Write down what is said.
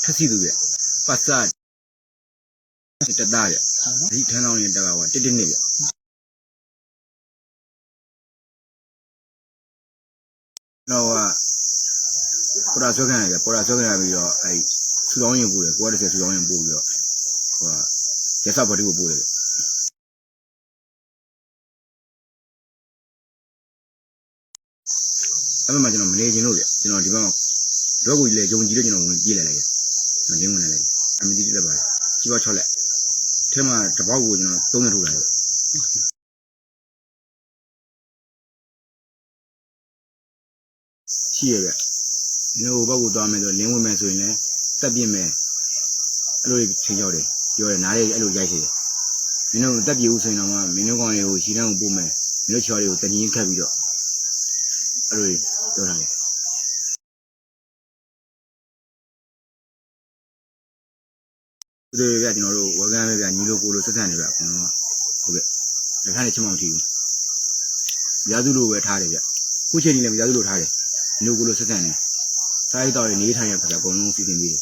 ထက်စီသူဗျပတ်စတသားဗျဒီထန်းဆောင်ရင်တက်ကဟောတစ်တစ်နှစ်ဗျတော့ကပေါ်ရာဆွဲခံရဗျပေါ်ရာဆွဲခံရပြီးတော့အဲဆူတောင်းရင်ပို့တယ်ကိုကတစ်ဆယ်ဆူတောင်းရင်ပို့ပြီးတော့ဟိုကရက်စပါတီကိုပို့တယ်ဗျအဲ့မှာကျွန်တော်မနေခြင်းလို့ဗျကျွန်တော်ဒီဘက်မှာတော့ကိုကြီးလေဂျုံကြီးလို့ကျွန်တော်ဝင်ပြေးလိုက်လိုက် ကျွန်တော်ရင်းဝင်လိုက်လိုက်အမတီတက်ပါကြီးပါ6လက်ထဲမှာတပေါက်ကိုကျွန်တော်3ရက်ထုတ်လိုက်ရှိရဗျဒီလိုဘက်ကိုသွားမယ်ဆိုလင်းဝင်မယ်ဆိုရင်လည်းတက်ပြင်းမယ်အဲ့လိုချိန်ကြောက်တယ်ပြောတယ်နားလေးအဲ့လိုရိုက်ရှိတယ်မင်းတို့တက်ပြဦးဆိုရင်တော့မင်းတို့ကောင်တွေကိုရှီတန်းကိုပို့မယ်မင်းတို့ချော်တွေကိုတငင်းခတ်ပြီးတော့အဲ့လိုပြောတာလေ တွေဗျကျွန်တော်တို့ဝကန်းပဲဗျညီလိုကိုလိုဆက်ဆံနေဗျကျွန်တော်ကဟုတ်ကဲ့လက်ခါနဲ့ချက်မှမထီဘူးရာသူလိုပဲထားတယ်ဗျခုချိန်ကြီးလည်းရာသူလိုထားတယ်ညီလိုကိုလိုဆက်ဆံနေစားရတော့နေထိုင်ရခါအကုန်လုံးစီစဉ်ပြီးတယ်